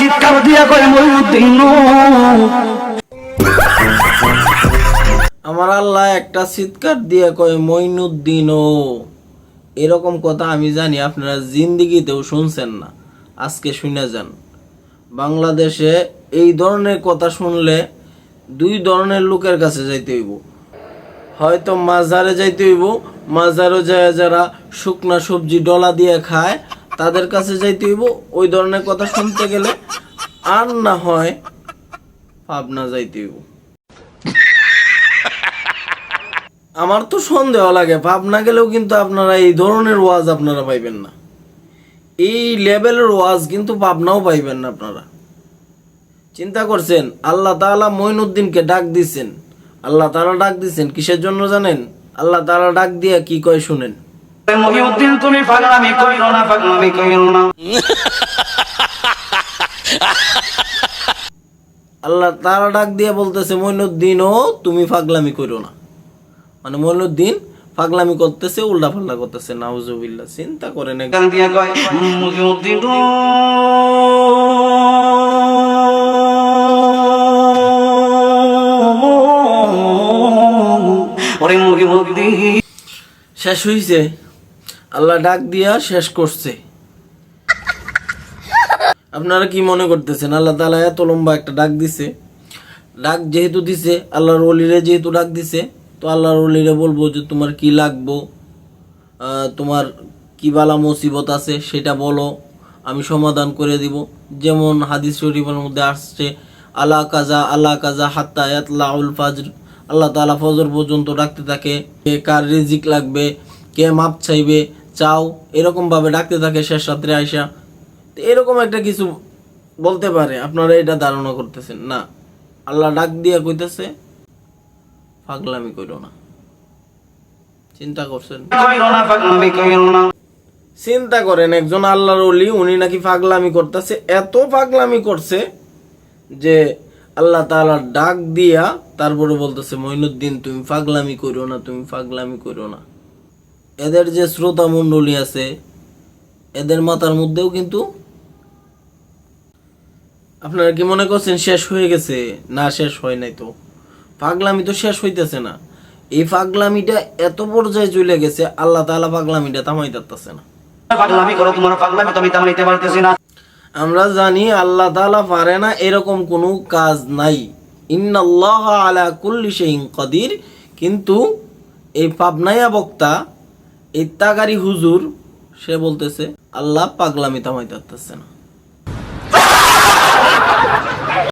চিৎকার দিয়া কয় মইনুদ্দিন আমার আল্লাহ একটা চিৎকার দিয়ে কয় মইনুদ্দিনও এরকম কথা আমি জানি, আপনারা জিন্দিগিতেও শুনছেন না। আজকে শুনে যান। বাংলাদেশে এই ধরনের কথা শুনলে দুই ধরনের লোকের কাছে যাইতে হইব। হয়তো মাজারে যাইতে হইব, মাজারও যায় যারা শুকনা সবজি ডলা দিয়ে খায় তাদের কাছে যাইতে হইব, ওই ধরনের কথা শুনতে গেলে আর না হয় পাবনা যাইতে হইব। আমার তো সন্দেহ লাগে, পাবনা গেলেও কিন্তু আপনারা এই ধরনের ওয়াজ আপনারা পাইবেন না। এই লেভেলের ওয়াজ কিন্তু পাবনাও পাইবেন না আপনারা। চিন্তা করছেন, আল্লাহ তাআলা মঈনুদ্দিনকে ডাক দিছেন। আল্লাহ তাআলা ডাক দিছেন, কিসের জন্য জানেন? আল্লাহ তাআলা ডাক দিয়া কি কয় শুনেন? মহিউদ্দিন তুমি পাগলামি কইরো না পাগলামি কইরো না। আল্লাহ তাআলা ডাক দিয়ে বলতেছে মঈনুদ্দিনও তুমি পাগলামি করো না। মানে মঈনুদ্দিন পাগলামি করতেছে উল্টা পাল্টা করতেছে নাউজুবিল্লাহ চিন্তা করেন একটু। গান দিয়া কয় মহিউদ্দিন ওরে মহিউদ্দিন। শেষ হইছে। আল্লাহ ডাক দিয়া শেষ করছে। আপনারা কি মনে করতেছেন? আল্লাহ তালা এত লম্বা একটা ডাক দিছে। ডাক যেহেতু দিছে, আল্লাহর অলিরে যেহেতু ডাক দিছে, তো আল্লাহর অলিরে বলব যে, তোমার কি লাগবো? তোমার কি বালা মুসিবত আছে সেটা বলো। আমি সমাধান করে দিব। যেমন হাদিস শরীফের মধ্যে আসছে আল্লাহ কাজা আল্লাহ কাজা হাত্তা ইয়াতলাউল ফাজর। আল্লাহ তাআলা ফজর পর্যন্ত ডাকতে থাকে, কে কার রিজিক লাগবে? কে মাপ চাইবে? চাও এরকম ভাবে ডাকতে থাকে শেষ রাত্রে আইসা। এরকম একটা কিছু বলতে পারে, আপনারা এটা ধারণা করতেছেন। না, আল্লাহ ডাক দিয়া কইতেছে, পাগলামি কইরো না। চিন্তা করছেন? চিন্তা করেন, একজন আল্লাহর অলি উনি নাকি পাগলামি করতেছে, এত পাগলামি করছে যে আল্লাহ তাআলা ডাক দিয়া তারপরে বলতেছে মঈনুদ্দিন তুমি পাগলামি করো না, তুমি পাগলামি করো না। এদের যে শ্রোতা মণ্ডলী আছে এদের মাথার মধ্যেও কিন্তু আপনারা কি মনে করছেন শেষ হয়ে গেছে? না শেষ হয় নাই তো। পাগলামি তো শেষ হইতেছে না। এই পাগলামিটা এত পর্যায়ে চলে গেছে আল্লাহ তাআলা পাগলামিটা থামাই দিতেছে না। পাগলামি করো তোমার পাগলামি তুমি তামাইতে পারতেছি না। আমরা জানি আল্লাহ তাআলা পারে না এরকম কোনো কাজ নাই। ইন্নাল্লাহ আলা কুল্লি শাইইন কাদির। কিন্তু এই পাবনায়া বক্তা এই হুজুর সে বলতেছে আল্লাহ পাগলামি থামাইতে পারতেছে না।